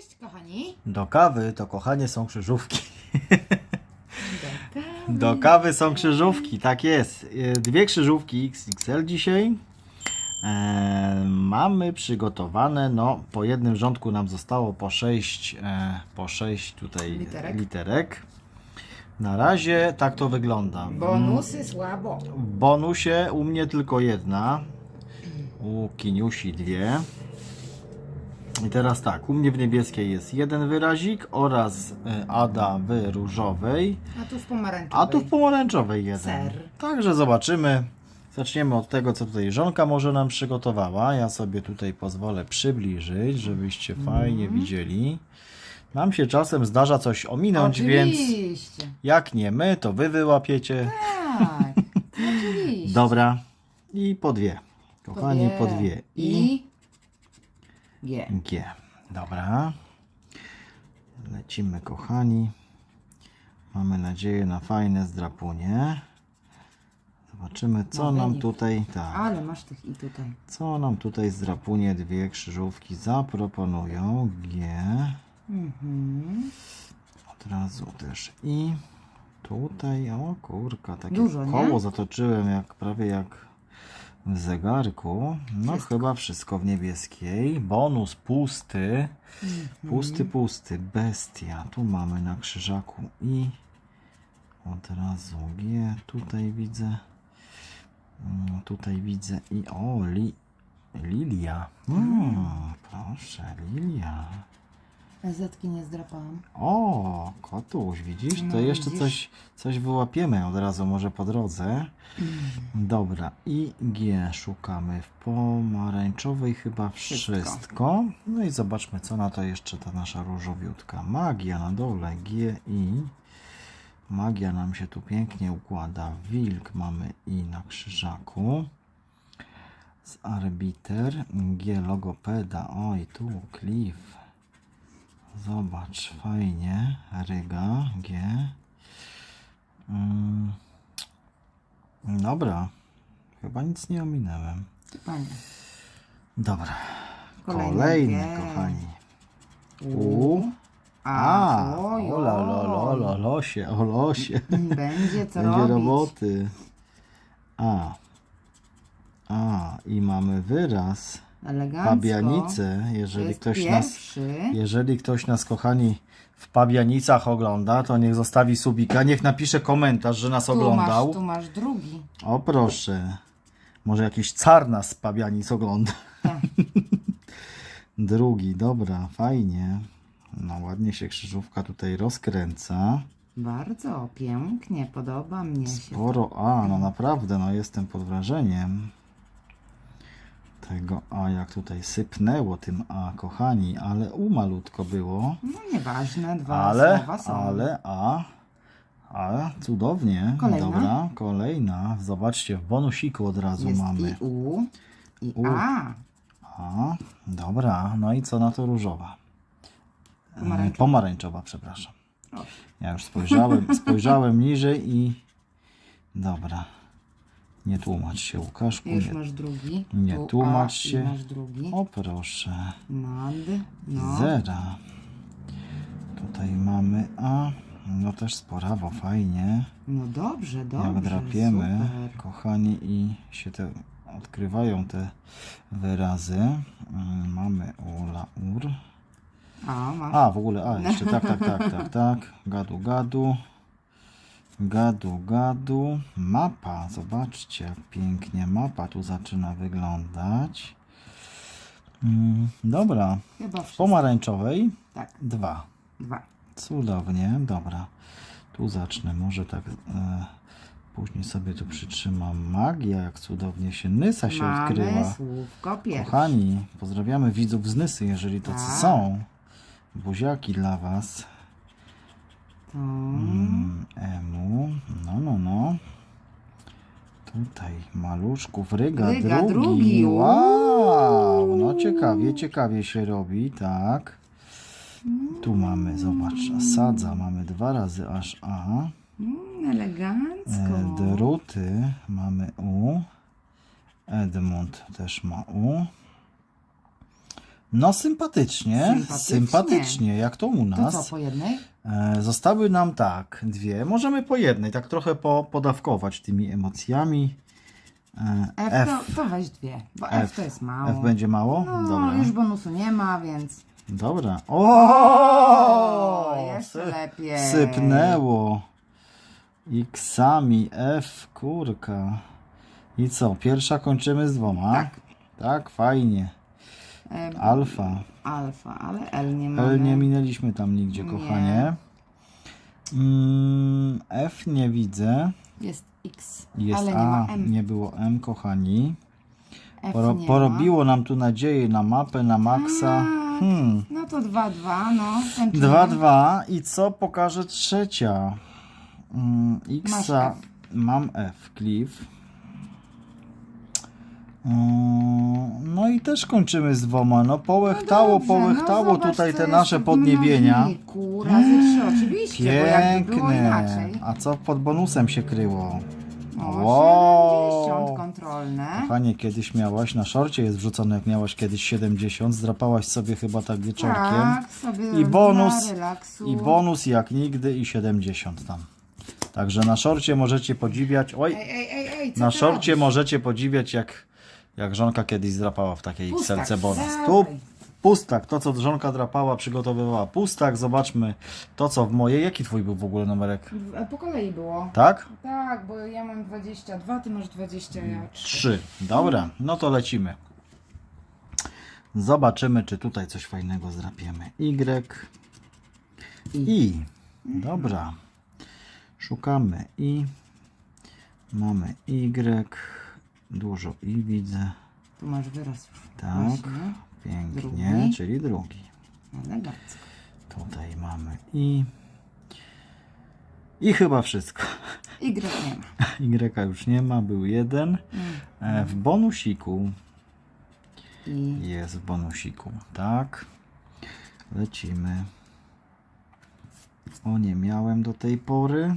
Cześć kochani. Do kawy to kochanie są krzyżówki. Do kawy. Do kawy są krzyżówki, tak jest. E, Dwie krzyżówki XXL dzisiaj. E, mamy przygotowane, no po jednym rządku nam zostało po 6 e, po sześć tutaj Literek. literek. Na razie tak to wygląda. Bonusy słabo. W bonusie u mnie tylko jedna. U Kiniusi dwie. I teraz tak, u mnie w niebieskiej jest jeden wyrazik oraz e, Ada w różowej, A tu w pomarańczowej. a tu w pomarańczowej jeden. Ser. Także zobaczymy. Zaczniemy od tego, co tutaj żonka może nam przygotowała. Ja sobie tutaj pozwolę przybliżyć, żebyście fajnie Mhm. widzieli. Nam się czasem zdarza coś ominąć, więc Oczywiście. jak nie my, to wy wyłapiecie. Tak. Oczywiście. Dobra. I po dwie. Kochani, po dwie. I I G. G. Dobra. Lecimy, kochani. Mamy nadzieję na fajne zdrapunie. Zobaczymy, co nam Nowenik. tutaj. Tak. Ale masz tych i tutaj. Co nam tutaj zdrapunie dwie krzyżówki zaproponują? G. Mhm. Od razu też I. Tutaj, o kurka, takie Dużo, nie? koło zatoczyłem, jak prawie jak w zegarku. No Wszystko. chyba wszystko w niebieskiej. Bonus pusty. Mhm. Pusty, pusty. Bestia. Tu mamy na krzyżaku I. Od razu G. Tutaj widzę. Mm, Tutaj widzę i o, li, Lilia. Mm, proszę, Lilia. Zetki nie zdrapałam. O, kotuś, widzisz? To No, jeszcze widzisz? coś, coś wyłapiemy od razu, może po drodze. Dobra, i G szukamy w pomarańczowej chyba Wszystko. wszystko. No i zobaczmy, co na to jeszcze ta nasza różowiutka. Magia na dole, G, I. Magia nam się tu pięknie układa. Wilk mamy I na krzyżaku. Z arbiter, G logopeda. Oj, tu Cliff. Zobacz, fajnie. Ryga, G. Mm. Dobra. Chyba nic nie ominąłem. Panie. Dobra. Kolejny Kolejny, G. kochani. U. A, o la oj. la losie, o losie. Będzie co Będzie robić. roboty. A. A, i mamy wyraz. Elegancko. Pabianice, jeżeli ktoś nas pierwszy. Jeżeli ktoś nas, kochani, w Pabianicach ogląda, to niech zostawi subika, niech napisze komentarz, że nas Tu oglądał. masz, tu masz drugi. O proszę. Może jakiś car nas z Pabianic ogląda. Tak. Drugi, dobra, fajnie. No ładnie się krzyżówka tutaj rozkręca. Bardzo pięknie, podoba mnie się. Sporo A, no naprawdę, no jestem pod wrażeniem tego A, jak tutaj sypnęło tym A, kochani, ale U malutko było. No nieważne, dwa Ale, słowa są. ale, a, a, cudownie. Kolejna? Dobra, kolejna. Zobaczcie, w bonusiku od razu Jest mamy. i U, i U. A. A, dobra, no i co na to różowa? E, Pomarańczowa. Pomarańczowa, przepraszam. O. Ja już spojrzałem, spojrzałem niżej i dobra. Nie tłumacz się, Łukaszku. Już Nie. masz drugi. nie tu tłumacz A, się. Masz drugi. O proszę. No. Zera. Tutaj mamy A. No też sporawo, fajnie. no dobrze, dobrze. jak drapiemy, Super. kochani, i się te odkrywają te wyrazy. Mm, Mamy ula, ur. A, masz. A, w ogóle, a, jeszcze tak, tak, tak, tak, tak. Gadu, gadu. Gadu, gadu. Mapa, zobaczcie, jak pięknie mapa tu zaczyna wyglądać. Mm, Dobra, Chyba wszystko. pomarańczowej Tak, dwa. dwa. Cudownie, dobra. Tu zacznę, może tak. E, później sobie tu przytrzymam magia, jak cudownie się Nysa się Mamy odkryła. słówko pierwsze. Kochani, pozdrawiamy widzów z Nysy, jeżeli tacy Tak. są. Buziaki dla was. Mm, emu, no, no, no. Tutaj maluszków, ryga, Ryga drugi. drugi, Wow, no ciekawie, ciekawie się robi, tak. Tu mamy, zobacz, sadza, mamy dwa razy aż A. Mm, elegancko. Druty mamy U. Edmund też ma U. No sympatycznie, sympatycznie, Sympatycznie. jak to u To nas. co, po jednej? E, Zostały nam tak, dwie. Możemy po jednej, tak trochę po, podawkować tymi emocjami. E, F, F, To, to weź dwie, bo F, F. to jest mało. F będzie mało? No, Dobra. już bonusu nie ma, więc... Dobra. O, O! jeszcze sy- lepiej. Sypnęło. X-ami, F, kurka. I co? Pierwsza kończymy z dwoma? Tak. Tak, fajnie. E, Alfa. Alfa, ale L nie mamy. L nie minęliśmy tam nigdzie, Nie. kochanie. Mm, F nie widzę. Jest X, Jest ale nie A, ma M. nie było M, kochani. F Poro, nie porobiło nam tu nadzieję na mapę, na maksa. Tak. Hmm. No to 2-2, no. kończymy. 2-2 i co pokaże trzecia? Mm, X F. mam F, Cliff. Mm, No i też kończymy z dwoma. No połechtało, Dobrze, połechtało no zobacz, tutaj te nasze podniebienia. mnożniku, Razy trzy, oczywiście, Piękne. A co pod bonusem się kryło? O, Wow. 70 kontrolne. Kochanie, kiedyś miałaś, na szorcie jest wrzucone, jak miałaś kiedyś 70, zdrapałaś sobie chyba tak wieczorkiem. Tak, sobie I bonus. I bonus jak nigdy i 70 tam. Także na szorcie możecie podziwiać. Oj, Ej, ej, ej, na szorcie robisz? możecie podziwiać jak, jak żonka kiedyś zdrapała w takiej Pustak, XL bonus. dawaj. Tu pustak, to co żonka drapała, przygotowywała pustak. Zobaczmy to co w mojej. Jaki twój był w ogóle numerek? E, Po kolei było. Tak? Tak, bo ja mam 22, ty masz 20, ja 3. Trzy. Dobra, no to lecimy. Zobaczymy, czy tutaj coś fajnego zdrapiemy. Y. I. Dobra. Szukamy I. Mamy Y. Dużo I widzę. Tu masz wyraz już. Tak. Właśnie. Pięknie, Drugi. czyli drugi. Elegancko. Tutaj mamy I. I chyba wszystko. Y nie ma. Y już nie ma, był jeden. E, W bonusiku I Jest w bonusiku, tak. Lecimy. O, nie miałem do tej pory.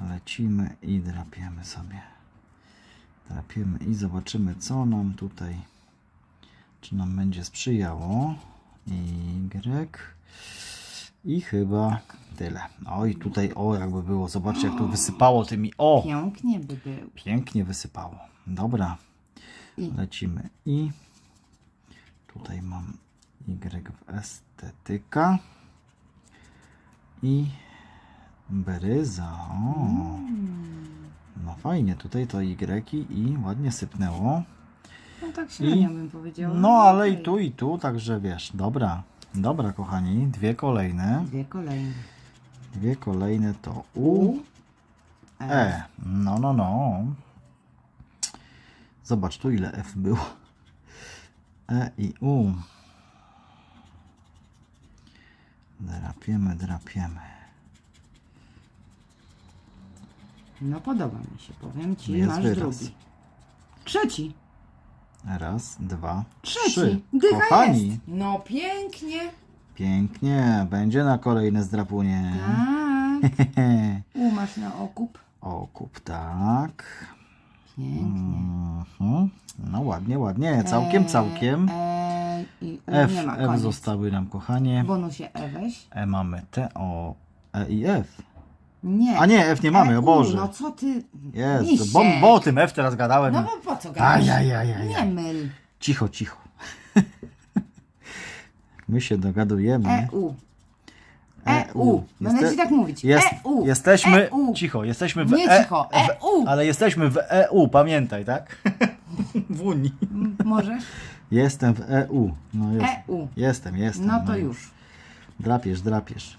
Lecimy i drapiemy sobie. Drapiemy i zobaczymy, co nam tutaj, czy nam będzie sprzyjało. Y. I chyba tyle. Oj, tutaj o, jakby było. Zobaczcie, jak tu wysypało tymi. O! pięknie by był. Pięknie wysypało. Dobra. I. Lecimy i tutaj mam Y w estetyka i beryza. O. Fajnie, tutaj to Y i ładnie sypnęło. No tak średnio bym powiedziała. No ale i okej. tu i tu, także wiesz, dobra. Dobra kochani, dwie kolejne. Dwie kolejne. Dwie kolejne to U, E. No, no, no. Zobacz tu ile F było. E i U. Drapiemy, drapiemy. No podoba mi się, powiem ci. Jest masz wyraz. drugi. Trzeci. Raz, dwa, Trzeci. trzy. Dycha Kochani. No pięknie. pięknie. Będzie na kolejne zdrapunie. Tak. U masz na okup. Okup, tak. Pięknie. Mhm. No ładnie, ładnie. Całkiem, całkiem. E, i U F, nie ma, F koniec. zostały nam, kochanie. W bonusie E weź. E mamy T, O, E i F. Nie. A nie, F nie mamy, E, o Boże. No co ty... Jest, Misiek. bo, bo o tym F teraz gadałem. No bo po co gadasz? Ajajajaj. Nie myl. Cicho, cicho. My się dogadujemy. EU. EU. Będę Jeste- ci tak mówić. Jest, EU. Jesteśmy, EU. cicho, jesteśmy w Nie E, cicho. w, EU. ale jesteśmy w EU, pamiętaj, tak? w Unii. M- Możesz? Jestem w EU. No jest. EU. Jestem, jestem. No to już. Drapiesz, drapiesz.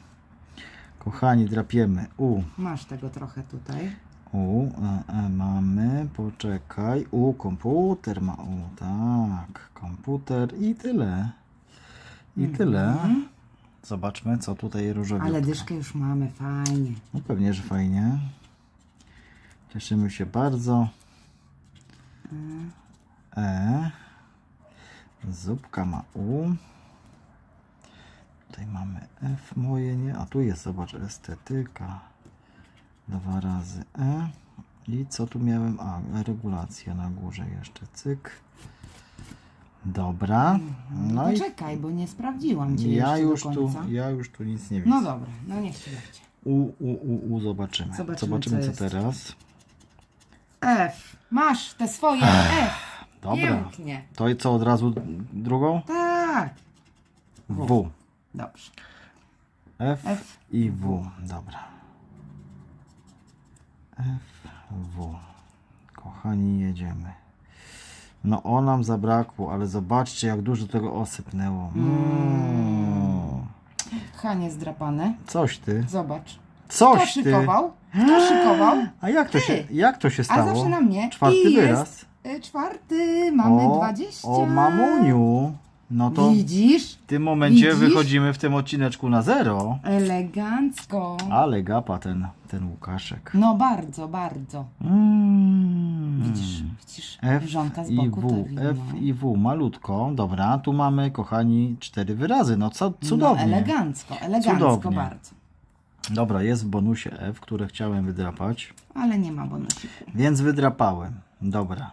Kochani, drapiemy. U, Masz tego trochę tutaj. U, e, e, mamy, poczekaj, U, komputer ma U, tak, komputer i tyle. I tyle. Zobaczmy, co tutaj różowiutko. Mhm. Ale dyszkę już mamy, fajnie. No pewnie, że fajnie. Cieszymy się bardzo. E. Zupka ma U. Tutaj mamy F moje, nie? A tu jest, zobacz, estetyka. Dwa razy E. I co tu miałem? A, regulacja na górze jeszcze, cyk. Dobra. No i Poczekaj, bo nie sprawdziłam cię ja jeszcze już do tu, końca. ja już tu nic nie widzę. No dobra, no niech będzie. U, u, u, u, zobaczymy. Zobaczymy, Zobaczymy, co co, jest. teraz. F. Masz te swoje F. Dobra. Pięknie. To i co od razu drugą? Tak. W. Dobrze. F, F. i W. Dobra. F, W. Kochani, jedziemy. No o nam zabrakło, ale zobaczcie jak dużo tego osypnęło. Mm. Hanie zdrapane. Coś ty. Zobacz. Kto Coś ty. szykował? Kto szykował? A jak to, Ty. się, jak to się A stało? zawsze na mnie. Czwarty I wyraz. Jest, y, czwarty. Mamy o, 20. O mamuniu. No to Widzisz? w tym momencie Widzisz? wychodzimy w tym odcineczku na zero. Elegancko. Ale gapa ten, ten Łukaszek. No bardzo, bardzo. Mm. Widzisz, widzisz, F żonka z i boku to W. F i W, malutko. Dobra, tu mamy, kochani, cztery wyrazy. No co, No, cudownie. elegancko, elegancko Cudownie. bardzo. Dobra, jest w bonusie F, które chciałem wydrapać, Ale nie ma bonusiku. więc wydrapałem. Dobra.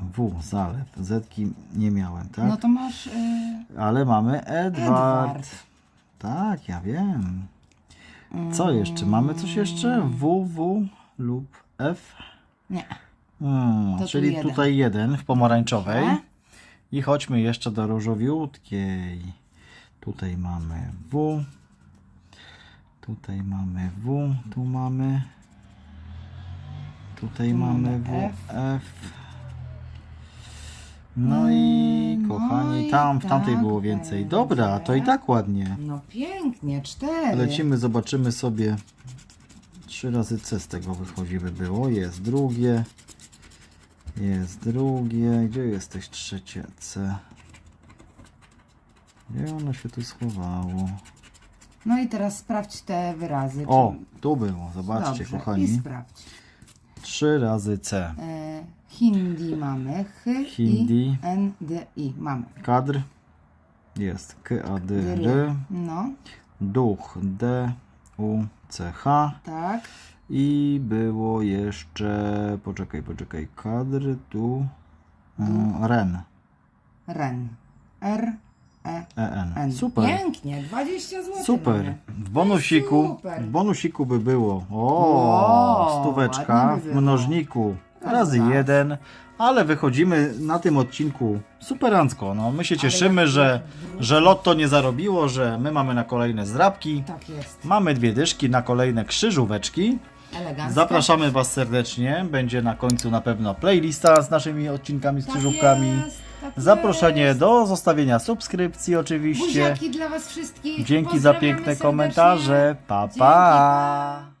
W, zalew, Zetki nie miałem, tak? No to masz y, Ale mamy Edward. Edward. Tak, ja wiem. Co jeszcze? Mamy coś jeszcze? W, W lub F? Nie. Hmm, To tu czyli jeden. tutaj jeden w pomarańczowej. I chodźmy jeszcze do różowiutkiej. Tutaj mamy W. Tutaj mamy W. Tu mamy. Tutaj Tu mamy mamy W. F. F. No i Mm, kochani, no i tam w tamtej tak było więcej. będzie. Dobra, to i tak ładnie. No pięknie, cztery. Lecimy, zobaczymy sobie. Trzy razy C z tego wychodzi by było. Jest drugie. Jest drugie. Gdzie jesteś trzecie C? Gdzie ono się tu schowało? No i teraz sprawdź te wyrazy. O, tu było. Zobaczcie, Dobrze, I kochani. sprawdź. Trzy razy C. E, hindi mamy. H, Hindi. I, N, D, I. Mamy. Kadr. Jest K, A, D. R. No, Duch D, U, C, H. tak. I było jeszcze. Poczekaj, poczekaj. Kadr tu. mm, Ren. Ren. R, E, EN. N. Super. Pięknie, 20 zł. Super. Mamy. W bonusiku. Super. W bonusiku by było. O, Wow, stóweczka by w mnożniku razy jeden. Ale wychodzimy na tym odcinku superancko. No, my się cieszymy, jak że, że lotto nie zarobiło, że my mamy na kolejne zdrabki. Tak jest. Mamy dwie dyszki na kolejne krzyżóweczki. Elegancko. Zapraszamy Was serdecznie. Będzie na końcu na pewno playlista z naszymi odcinkami z Tak krzyżówkami. jest, tak Zaproszenie jest. do zostawienia subskrypcji oczywiście. Buziaki dla Was wszystkich. Dzięki za Pozdrawiamy piękne serdecznie. komentarze. Pa Dzięki, pa. pa.